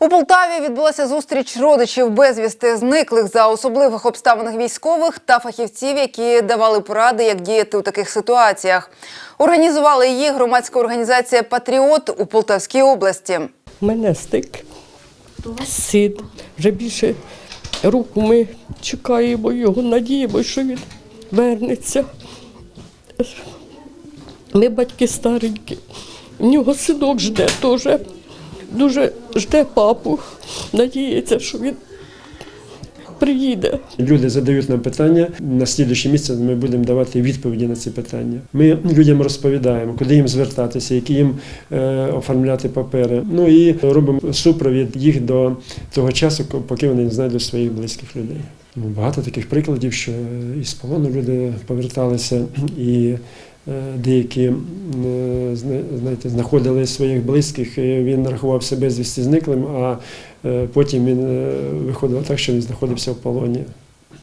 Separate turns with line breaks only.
У Полтаві відбулася зустріч родичів безвісти зниклих за особливих обставин військових та фахівців, які давали поради, як діяти у таких ситуаціях. Організували її громадська організація Патріот у Полтавській області.
У мене стик. Син. Вже більше року ми чекаємо його, надіємося, що він вернеться. Ми батьки старенькі. В нього синок жде теж. Дуже жде папу. Надіється, що він приїде.
Люди задають нам питання. На слідуючий місяць ми будемо давати відповіді на ці питання. Ми людям розповідаємо, куди їм звертатися, які їм е, оформляти папери. Ну і робимо супровід їх до того часу, поки вони не знайдуть своїх близьких людей. Ну, Багато таких прикладів, що із полону люди поверталися і. е, Деякі е, знаєте, знаходили своїх близьких, і він рахувався безвісті зниклим, а е, потім він е, виходив так, що він знаходився в полоні.